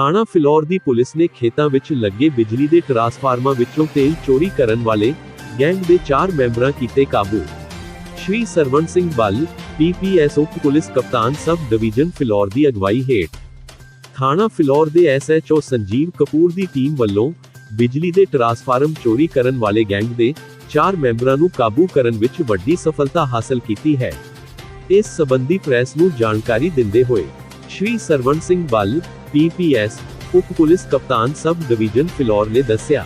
ਥਾਣਾ ਫਿਲੌਰ ਦੀ ਪੁਲਿਸ ਨੇ ਖੇਤਾਂ ਵਿੱਚ ਲੱਗੇ ਬਿਜਲੀ ਦੇ ਟਰਾਂਸਫਾਰਮਰਾਂ ਵਿੱਚੋਂ ਤੇਲ ਚੋਰੀ ਕਰਨ ਵਾਲੇ ਗੈਂਗ ਦੇ 4 ਮੈਂਬਰਾਂ ਕੀਤੇ ਕਾਬੂ। ਸ਼੍ਰੀ ਸਰਵਣ ਸਿੰਘ ਬੱਲ ਪੀਪੀਐਸ ਉਪ ਪੁਲਿਸ ਕਪਤਾਨ ਸਬ ਡਿਵੀਜ਼ਨ ਫਿਲੌਰ ਦੀ ਅਗਵਾਈ ਹੇਠ। ਥਾਣਾ ਫਿਲੌਰ ਦੇ ਐਸਐਚਓ ਸੰਜੀਵ ਕਪੂਰ ਦੀ ਟੀਮ ਵੱਲੋਂ ਬਿਜਲੀ ਦੇ ਟਰਾਂਸਫਾਰਮ ਚੋਰੀ ਕਰਨ ਵਾਲੇ ਗੈਂਗ ਦੇ 4 ਮੈਂਬਰਾਂ ਨੂੰ ਕਾਬੂ ਕਰਨ ਵਿੱਚ ਵੱਡੀ ਸਫਲਤਾ ਹਾਸਲ ਕੀਤੀ ਹੈ। ਇਸ ਸਬੰਧੀ ਪ੍ਰੈਸ ਨੂੰ ਜਾਣਕਾਰੀ ਦਿੰਦੇ ਹੋਏ ਸ਼੍ਰੀ ਸਰਵਣ ਸਿੰਘ ਬੱਲ ਪੀਪੀਐਸ ਉਪ ਪੁਲਿਸ ਕਪਤਾਨ ਸਬ ਡਿਵੀਜ਼ਨ ਫਿਲੌਰ ਨੇ ਦੱਸਿਆ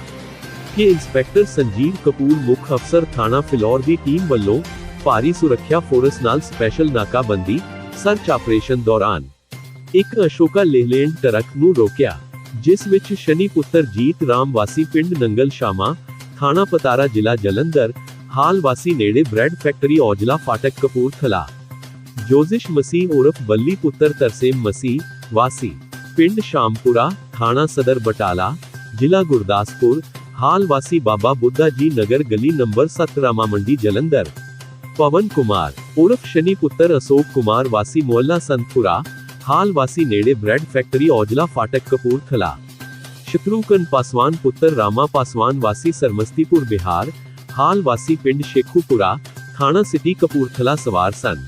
ਕਿ ਇੰਸਪੈਕਟਰ ਸੰਜੀਵ ਕਪੂਰ ਮੁੱਖ ਅਫਸਰ ਥਾਣਾ ਫਿਲੌਰ ਦੀ ਟੀਮ ਵੱਲੋਂ ਭਾਰੀ ਸੁਰੱਖਿਆ ਫੋਰਸ ਨਾਲ ਸਪੈਸ਼ਲ ਨਾਕਾਬੰਦੀ ਸਰਚ ਆਪਰੇਸ਼ਨ ਦੌਰਾਨ ਇੱਕ ਅਸ਼ੋਕਾ ਲੇਲੈਂਡ ਟਰੱਕ ਨੂੰ ਰੋਕਿਆ, ਜਿਸ ਵਿੱਚ ਸ਼ਨੀ ਪੁੱਤਰ ਜੀਤ ਰਾਮ ਵਾਸੀ ਪਿੰਡ ਨੰਗਲ ਸ਼ਾਮਾ, ਥਾਣਾ ਪਤਾਰਾ ਜ਼ਿਲ੍ਹਾ ਜਲੰਧਰ, ਹਾਲ ਵਾਸੀ ਨੇੜੇ ਬ੍ਰੈਡ ਫੈਕਟਰੀ ਔਜਲਾ ਫਾਟਕ ਕਪੂਰਥਲਾ ਜੋਜ਼ਿਸ਼ ਮਸੀਹ ਉਰਫ ਬੱਲੀ ਪੁੱਤਰ ਤਰਸੇਮ ਮਸੀਹ ਵਾਸੀ ਪਿੰਡ ਸ਼ਾਮਪੁਰਾ, ਥਾਣਾ ਸਦਰ ਬਟਾਲਾ, ਜ਼ਿਲ੍ਹਾ ਗੁਰਦਾਸਪੁਰ ਹਾਲ ਵਾਸੀ ਬਾਬਾ ਬੁੱਢਾ ਜੀ ਨਗਰ ਗਲੀ ਨੰਬਰ 7 ਰਾਮਾ ਮੰਡੀ ਜਲੰਧਰ। ਪਵਨ ਕੁਮਾਰ, ਉਰਫ ਸ਼ਨੀ ਪੁੱਤਰ ਅਸ਼ੋਕ ਕੁਮਾਰ, ਵਾਸੀ ਮੁਹੱਲਾ ਸੰਤਪੁਰਾ ਹਾਲ ਵਾਸੀ ਨੇੜੇ ਬ੍ਰੈਡ ਫੈਕਟਰੀ, ਔਜਲਾ ਫਾਟਕ, ਕਪੂਰਥਲਾ। ਸ਼ਤਰੂਕਨ ਪਾਸਵਾਨ ਪੁੱਤਰ ਰਾਮਾ ਪਾਸਵਾਨ, ਵਾਸੀ ਸਰਮਸਤੀਪੁਰ, ਬਿਹਾਰ। ਹਾਲ ਵਾਸੀ ਪਿੰਡ ਸ਼ੇਖੂਪੁਰਾ, ਥਾਣਾ ਸਿਟੀ, ਕਪੂਰਥਲਾ ਸਵਾਰ ਸਨ।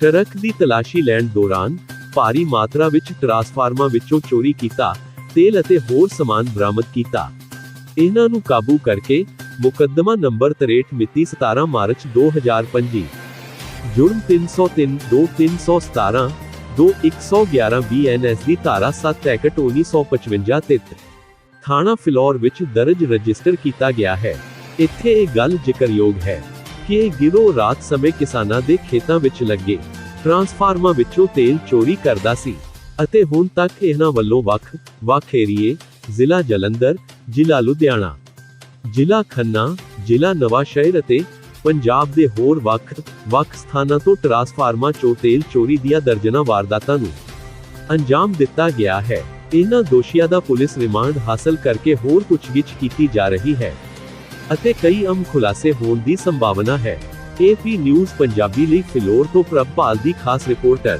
ਟਰੱਕ ਦੀ ਤਲਾਸ਼ੀ ਲੈਣ ਦੌਰਾਨ ਭਾਰੀ ਮਾਤਰਾ ਵਿੱਚ ਟਰਾਂਸਫਾਰਮਰਾਂ ਵਿੱਚੋਂ ਚੋਰੀ ਕੀਤਾ, ਤੇਲ ਅਤੇ ਹੋਰ ਸਮਾਨ ਬਰਾਮਦ ਕੀਤਾ। ਇਹਨਾਂ ਨੂੰ ਕਾਬੂ ਕਰਕੇ ਮੁਕੱਦਮਾ ਨੰਬਰ 63 ਮਿਤੀ 17 ਮਾਰਚ 2025 ਜੁਰਮ 303 2317 2111 ਬੀਐਨਐਸ ਦੀ ਧਾਰਾ 7 ਐਕਟ 1955 ਤਹਿਤ ਥਾਣਾ ਫਿਲੌਰ ਵਿੱਚ ਦਰਜ ਰਜਿਸਟਰ ਕੀਤਾ ਗਿਆ ਹੈ। ਇੱਥੇ ਇਹ ਗੱਲ ਜ਼ਿਕਰਯੋਗ ਹੈ ਕਿ ਇਹ ਗਿਰੋਹ ਰਾਤ ਸਮੇਂ ਕਿਸਾਨਾਂ ਦੇ ਖੇਤਾਂ ਵਿੱਚ ਲੱਗੇ। ਟਰਾਂਸਫਾਰਮਰਾਂ ਵਿੱਚੋਂ ਤੇਲ ਚੋਰੀ ਕਰਦਾ ਸੀ ਅਤੇ ਹੁਣ ਤੱਕ ਇਹਨਾਂ ਵੱਲੋਂ ਵੱਖ ਵੱਖ ਏਰੀਏ ਜ਼ਿਲ੍ਹਾ ਜਲੰਧਰ, ਜ਼ਿਲ੍ਹਾ ਲੁਧਿਆਣਾ, ਜ਼ਿਲ੍ਹਾ ਖੰਨਾ, ਜ਼ਿਲ੍ਹਾ ਨਵਾਂ ਅਤੇ ਪੰਜਾਬ ਦੇ ਹੋਰ ਵੱਖ ਵੱਖ ਸਥਾਨਾਂ ਤੋਂ ਟਰਾਂਸਫਾਰਮਰਾਂ ਚੋਂ ਤੇਲ ਚੋਰੀ ਦੀਆਂ ਦਰਜਨਾਂ ਵਾਰਦਾਤਾਂ ਨੂੰ ਅੰਜਾਮ ਦਿੱਤਾ ਗਿਆ ਹੈ। ਇਹਨਾਂ ਦੋਸ਼ੀਆਂ ਦਾ ਪੁਲਿਸ ਰਿਮਾਂਡ ਹਾਸਲ ਕਰਕੇ ਹੋਰ ਪੁੱਛਗਿੱਛ ਕੀਤੀ ਜਾ ਰਹੀ ਹੈ ਅਤੇ ਕਈ ਅਮ ਖੁਲਾਸੇ ਹੋਣ ਦੀ ਸੰਭਾਵਨਾ ਹੈ। ਏਪੀ ਨਿਊਜ਼ ਪੰਜਾਬੀ ਲਈ ਫਿਲੌਰ ਤੋਂ ਪ੍ਰਭਪਾਲ ਦੀ ਖਾਸ ਰਿਪੋਰਟਰ।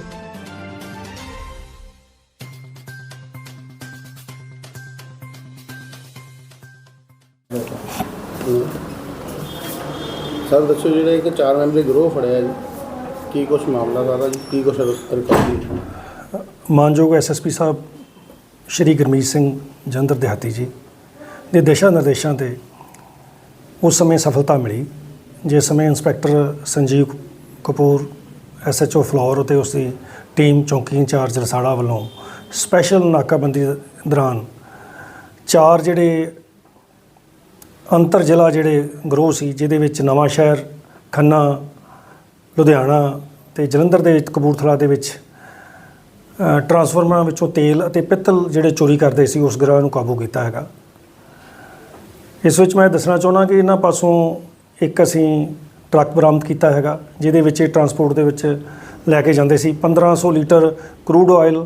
ਸਰ ਦੱਸੋ ਜਿਹੜਾ ਇੱਕ ਚਾਰ ਮੈਂਬਰੀ ਗਰੋਹ ਫੜਿਆ ਜੀ ਕੀ ਕੁਛ ਮਾਮਲਾ ਸਾਰਾ ਜੀ ਕੀ ਕੁਛ ਰਿਕਾਰਡ ਮਾਨਯੋਗ ਐਸਐਸਪੀ ਸਾਹਿਬ ਸ਼੍ਰੀ ਗੁਰਮੀਤ ਸਿੰਘ ਜੰਦਰ ਦਿਹਾਤੀ ਜੀ ਦੇ ਦਿਸ਼ਾ ਨਿਰਦੇਸ਼ਾਂ ਤੇ ਉਸ ਸਮੇਂ ਸਫਲਤਾ ਮਿਲੀ। ਜਿਸ ਸਮੇਂ ਇੰਸਪੈਕਟਰ ਸੰਜੀਵ ਕਪੂਰ ਐਸਐਚਓ ਫਲੋਰ ਅਤੇ ਉਸ ਦੀ ਟੀਮ ਚੌਂਕੀ ਇੰਚਾਰਜ ਰਸਾੜਾ ਵੱਲੋਂ ਸਪੈਸ਼ਲ ਨਾਕਾਬੰਦੀ ਦੌਰਾਨ ਚਾਰ ਜਿਹੜੇ ਅੰਤਰ ਜ਼ਿਲ੍ਹਾ ਜਿਹੜੇ ਗਰੋਹ ਸੀ ਜਿਹਦੇ ਵਿੱਚ ਨਵਾਂ ਸ਼ਹਿਰ ਖੰਨਾ ਲੁਧਿਆਣਾ ਤੇ ਜਲੰਧਰ ਦੇ ਵਿੱਚ ਕਪੂਰਥਲਾ ਦੇ ਵਿੱਚ ਅ, ਟਰਾਂਸਫਾਰਮਰਾਂ ਵਿੱਚੋਂ ਤੇਲ ਅਤੇ ਪਿੱਤਲ ਜਿਹੜੇ ਚੋਰੀ ਕਰਦੇ ਸੀ ਉਸ ਗਰੋਹ ਨੂੰ ਕਾਬੂ ਕੀਤਾ ਹੈਗਾ। ਇਸ ਵਿੱਚ ਮੈਂ ਦੱਸਣਾ ਚਾਹੁੰਦਾ ਕਿ ਇਹਨਾਂ ਪਾਸੋਂ ਇੱਕ ਅਸੀਂ ਟਰੱਕ ਬਰਾਮਦ ਕੀਤਾ ਹੈਗਾ, ਜਿਹਦੇ ਵਿੱਚ ਇਹ ਟਰਾਂਸਪੋਰਟ ਦੇ ਵਿੱਚ ਲੈ ਕੇ ਜਾਂਦੇ ਸੀ। 1500 ਲੀਟਰ ਕਰੂਡ ਆਇਲ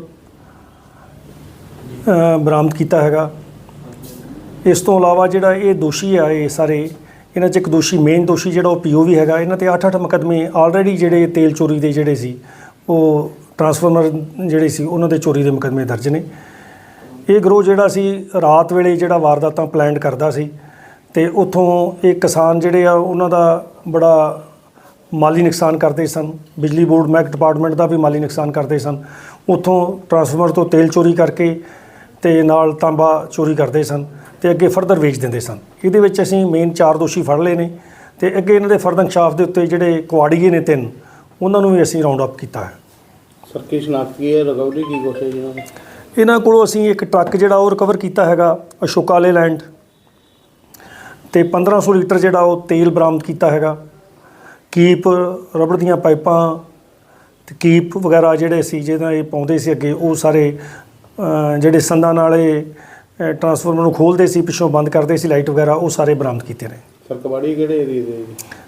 ਬਰਾਮਦ ਕੀਤਾ ਹੈਗਾ। ਇਸ ਤੋਂ ਇਲਾਵਾ ਜਿਹੜਾ ਇਹ ਦੋਸ਼ੀ ਆ, ਇਹ ਸਾਰੇ, ਇਹਨਾਂ 'ਚ ਇੱਕ ਦੋਸ਼ੀ ਮੇਨ ਦੋਸ਼ੀ ਜਿਹੜਾ ਉਹ ਪੀਓਵੀ ਹੈਗਾ। ਇਹਨਾਂ ਤੇ 8-8 ਮੁਕੱਦਮੇ ਆਲਰੇਡੀ ਜਿਹੜੇ ਤੇਲ ਚੋਰੀ ਦੇ ਜਿਹੜੇ ਸੀ, ਉਹ ਟਰਾਂਸਫਾਰਮਰ ਜਿਹੜੇ ਸੀ, ਉਹਨਾਂ ਦੇ ਚੋਰੀ ਦੇ ਮੁਕੱਦਮੇ ਦਰਜ ਨੇ। ਇਹ ਗਰੋਹ ਜਿਹੜਾ ਸੀ, ਰਾਤ ਵੇਲੇ ਜਿਹੜਾ ਵਾਰਦਾਤਾਂ ਪਲਾਨ ਕਰਦਾ ਸੀ ਤੇ ਉੱਥੋਂ ਇਹ ਕਿਸਾਨ ਜਿਹੜੇ ਆ ਉਹਨਾਂ ਦਾ ਬੜਾ ਮਾਲੀ ਨੁਕਸਾਨ ਕਰਦੇ ਸਨ। ਬਿਜਲੀ ਬੋਰਡ ਮਹਿਕ ਡਿਪਾਰਟਮੈਂਟ ਦਾ ਵੀ ਮਾਲੀ ਨੁਕਸਾਨ ਕਰਦੇ ਸਨ। ਉੱਥੋਂ ਟਰਾਂਸਫਾਰਮਰ ਤੋਂ ਤੇਲ ਚੋਰੀ ਕਰਕੇ ਤੇ ਨਾਲ ਤਾਂਬਾ ਚੋਰੀ ਕਰਦੇ ਸਨ ਤੇ ਅੱਗੇ ਫਰਦਰ ਵੇਚ ਦਿੰਦੇ ਸਨ। ਇਹਦੇ ਵਿੱਚ ਅਸੀਂ ਮੇਨ ਚਾਰ ਦੋਸ਼ੀ ਫੜ ਲਏ ਨੇ ਤੇ ਅੱਗੇ ਇਹਨਾਂ ਦੇ ਫਰਦਰ ਇਨਕਸ਼ਾਫ ਦੇ ਉੱਤੇ ਜਿਹੜੇ ਕੁਆੜੀਏ ਨੇ ਤਿੰਨ ਉਹਨਾਂ ਨੂੰ ਵੀ ਅਸੀਂ ਰਾਉਂਡ ਅਪ ਕੀਤਾ ਹੈ। ਸਰ ਕੀ ਸ਼ਨਾਖਤ ਕੀ ਹੈ? ਰਿਕਵਰੀ ਕੀ ਜੀ ਇਹਨਾਂ ਦੀ? ਇਹਨਾਂ ਕੋਲੋਂ ਅਸੀਂ ਇੱਕ ਟਰੱਕ ਜਿਹੜਾ ਉਹ ਰਿਕਵਰ ਕੀਤਾ ਹੈਗਾ ਅਸ਼ੋਕਾ ਲੇਲੈਂਡ ਤੇ 1500 ਲੀਟਰ ਜਿਹੜਾ ਉਹ ਤੇਲ ਬਰਾਮਦ ਕੀਤਾ ਹੈਗਾ। ਕੀਪ ਰਬੜ ਦੀਆਂ ਪਾਈਪਾਂ ਤੇ ਕੀਪ ਵਗੈਰਾ ਜਿਹੜੇ ਸੀ ਜਿਹਦਾ ਇਹ ਪਾਉਂਦੇ ਸੀ ਅੱਗੇ ਉਹ ਸਾਰੇ ਜਿਹੜੇ ਸੰਦਾਂ ਨਾਲ ਇਹ ਟਰਾਂਸਫਾਰਮਰ ਨੂੰ ਖੋਲਦੇ ਸੀ ਪਿੱਛੋਂ ਬੰਦ ਕਰਦੇ ਸੀ ਲਾਈਟ ਵਗੈਰਾ ਉਹ ਸਾਰੇ ਬਰਾਮਦ ਕੀਤੇ ਨੇ। ਸਰ ਕਬਾੜੀ ਕਿਹੜੇ ਏਰੀਏ ਦੇ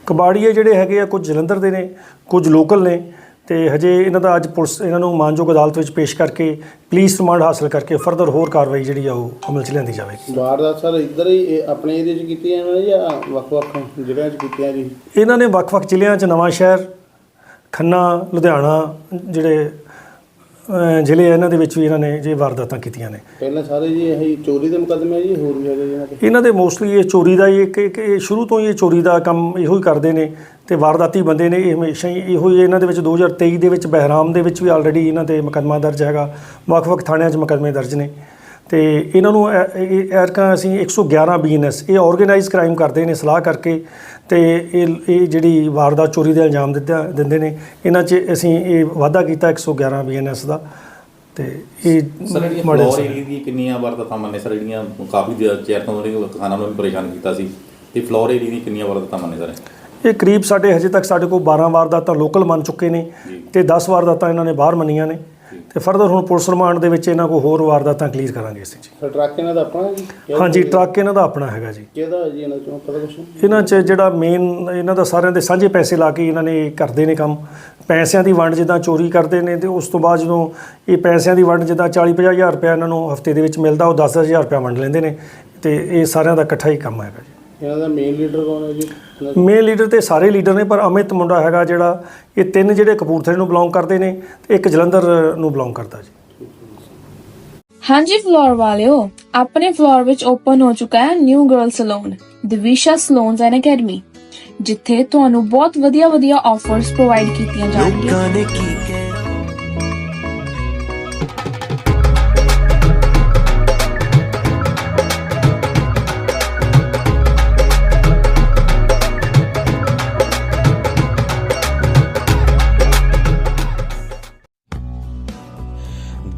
ਕਬਾੜੀਏ ਜਿਹੜੇ ਹੈਗੇ ਆ ਕੁਝ ਜਲੰਧਰ ਦੇ ਨੇ ਕੁਝ ਲੋਕਲ ਨੇ। ਤੇ ਹਜੇ ਇਹਨਾਂ ਦਾ ਅੱਜ ਪੁਲਿਸ ਇਹਨਾਂ ਨੂੰ ਮਾਨਯੋਗ ਅਦਾਲਤ ਵਿੱਚ ਪੇਸ਼ ਕਰਕੇ ਪੁਲਿਸ ਰਿਮਾਂਡ ਹਾਸਲ ਕਰਕੇ ਫਰਦਰ ਹੋਰ ਕਾਰਵਾਈ ਜਿਹੜੀ ਆ ਉਹ ਅਮਲ 'ਚ ਲਿਆਂਦੀ ਜਾਵੇਗੀ। ਵਾਰਦਾਤ ਸਰ ਇੱਧਰ ਹੀ ਇਹ ਆਪਣੇ ਏਰੀਏ 'ਚ ਕੀਤੀਆਂ ਇਹਨਾਂ ਨੇ ਜਾਂ ਵੱਖ-ਵੱਖ ਜ਼ਿਲ੍ਹਿਆਂ 'ਚ ਕੀਤੀਆਂ ਜੀ? ਇਹਨਾਂ ਨੇ ਵੱਖ-ਵੱਖ ਜ਼ਿਲ੍ਹਿਆਂ 'ਚ ਨਵਾਂ ਸ਼ਹਿਰ ਖੰਨਾ ਲੁਧਿਆਣਾ ਜਿਹੜੇ ਅ, ਜ਼ਿਲ੍ਹੇ ਆ, ਇਹਨਾਂ ਦੇ ਵਿੱਚ ਵੀ ਇਹਨਾਂ ਨੇ ਜੇ ਵਾਰਦਾਤਾਂ ਕੀਤੀਆਂ ਨੇ। ਪਹਿਲਾਂ ਸਾਰੇ ਜੀ ਇਹ ਚੋਰੀ ਦੇ ਮੁਕੱਦਮੇ ਆ ਜੀ ਹੋਰ ਵੀ ਹੈਗੇ ਜੀ ਇਹਨਾਂ ਤੇ ਇਹਨਾਂ ਦੇ ਮੋਸਟਲੀ ਇਹ ਚੋਰੀ ਦਾ ਹੀ ਇੱਕ ਇੱਕ ਇਹ ਸ਼ੁਰੂ ਤੋਂ ਹੀ ਇਹ ਚੋਰੀ ਦਾ ਕੰਮ ਇਹੋ ਹੀ ਕਰਦੇ ਨੇ ਤੇ ਵਾਰਦਾਤੀ ਬੰਦੇ ਨੇ ਇਹ ਹਮੇਸ਼ਾ ਹੀ ਇਹੋ ਹੀ ਇਹਨਾਂ ਦੇ ਵਿੱਚ 2023 ਦੇ ਵਿੱਚ ਬਹਿਰਾਮ ਦੇ ਵਿੱਚ ਵੀ ਆਲਰੇਡੀ ਇਹਨਾਂ ਤੇ ਮੁਕੱਦਮਾ ਦਰਜ ਹੈਗਾ। ਵੱਖ-ਵੱਖ ਥਾਣਿਆਂ 'ਚ ਮੁਕੱਦਮੇ ਦਰਜ ਨੇ। ਤੇ ਇਹਨਾਂ ਨੂੰ ਇਹ ਐਰਕਾ ਅਸੀਂ 111 ਬੀਐਨਐਸ ਇਹ ਆਰਗੇਨਾਈਜ਼ ਕ੍ਰਾਈਮ ਕਰਦੇ ਨੇ ਸਲਾਹ ਕਰਕੇ ਤੇ ਇਹ ਇਹ ਜਿਹੜੀ ਵਾਰਦਾਤ ਚੋਰੀ ਦੇ ਇਲਜ਼ਾਮ ਦਿੱਤਾ ਦਿੰਦੇ ਨੇ ਇਹਨਾਂ 'ਚ ਅਸੀਂ ਇਹ ਵਾਅਦਾ ਕੀਤਾ 111 ਬੀਐਨਐਸ ਦਾ ਤੇ ਇਹ ਮਾੜੇ। ਏਰੀਆ ਦੀ ਕਿੰਨੀਆਂ ਵਾਰਦਾਤਾਂ ਮੰਨੇ ਸਰ ਜਿਹੜੀਆਂ ਕਾਫੀ ਚਿਰ ਤੋਂ ਕਿਸਾਨਾਂ ਨੂੰ ਪਰੇਸ਼ਾਨ ਕੀਤਾ ਸੀ ਤੇ ਫਲੋਰ ਏਰੀਆ ਦੀ ਕਿੰਨੀਆਂ ਵਾਰਦਾਤਾਂ ਮੰਨੇ ਸਰ ਇਹ ਕਰੀਬ ਸਾਡੇ ਹਜੇ ਤੱਕ ਸਾਡੇ ਕੋਲ 12 ਵਾਰਦਾਤਾਂ ਲੋਕਲ ਮੰਨ ਚੁੱਕੇ ਨੇ। ਤੇ 10 ਵਾਰਦਾਤਾਂ ਇਹਨਾਂ ਨੇ ਬਾਹਰ ਮੰਨੀਆਂ ਨੇ ਤੇ ਫਰਦਰ ਹੁਣ ਪੁਲਿਸ ਰਿਮਾਂਡ ਦੇ ਵਿੱਚ ਇਹਨਾਂ ਕੋਲ ਹੋਰ ਵਾਰਦਾਤਾਂ ਕਲੀਅਰ ਕਰਾਂਗੇ ਅਸੀਂ ਜੀ ਸਰ ਟਰੱਕ ਇਹਨਾਂ ਦਾ ਆਪਣਾ ਹੈ ਜੀ? ਹਾਂਜੀ ਟਰੱਕ ਇਹਨਾਂ ਦਾ ਆਪਣਾ ਹੈਗਾ ਜੀ। ਕਿਹਦਾ ਜੀ ਇਹਨਾਂ ਚੋਂ? ਪਤਾ ਕੁਛ ਇਹਨਾਂ 'ਚ ਜਿਹੜਾ ਮੇਨ ਇਹਨਾਂ ਦਾ ਸਾਰਿਆਂ ਦੇ ਸਾਂਝੇ ਪੈਸੇ ਲਾ ਕੇ ਇਹਨਾਂ ਨੇ ਕਰਦੇ ਨੇ ਕੰਮ। ਪੈਸਿਆਂ ਦੀ ਵੰਡ ਜਿੱਦਾਂ ਚੋਰੀ ਕਰਦੇ ਨੇ ਤੇ ਉਸ ਤੋਂ ਬਾਅਦ ਜਦੋਂ ਇਹ ਪੈਸਿਆਂ ਦੀ ਵੰਡ ਜਿੱਦਾਂ 40 50 ਹਜ਼ਾਰ ਰੁਪਇਆ ਇਹਨਾਂ ਨੂੰ ਹਫ਼ਤੇ ਦੇ ਵਿੱਚ ਮਿਲਦਾ ਉਹ 10 ਹਜ਼ਾਰ ਰੁਪਇਆ ਵੰਡ ਲੈਂਦੇ ਨੇ ਤੇ ਇਹ ਸਾਰਿਆਂ ਦਾ ਇਕੱਠਾ ਹੀ ਕੰਮ ਹੈਗਾ ਜੀ। ਇਹਨਾਂ ਦਾ ਮੇਨ ਲੀਡਰ ਕੌਣ ਹੈ ਜੀ? ਮੇਨ ਲੀਡਰ ਤੇ ਸਾਰੇ ਲੀਡਰ ਨੇ ਪਰ ਅਮਿਤ ਮੁੰਡਾ ਹੈਗਾ ਜਿਹੜਾ ਇਹ ਤਿੰਨ ਜਿਹੜੇ ਕਪੂਰਥਲੇ ਨੂੰ ਬਿਲੋਂਗ ਕਰਦੇ ਨੇ ਤੇ ਇੱਕ ਜਲੰਧਰ ਨੂੰ ਬਿਲੋਂਗ ਕਰਦਾ ਜੀ ਹਾਂਜੀ ਫਲੋਰ ਵਾਲਿਓ ਆਪਣੇ ਫਲੋਰ ਵਿੱਚ ਓਪਨ ਹੋ ਚੁੱਕਾ ਹੈ new girl salon Divisha salons and academy ਜਿੱਥੇ ਤੁਹਾਨੂੰ ਬਹੁਤ ਵਧੀਆ ਵਧੀਆ ਆਫਰਸ ਪ੍ਰੋਵਾਈਡ ਕੀਤੀਆਂ ਜਾਣਗੀਆਂ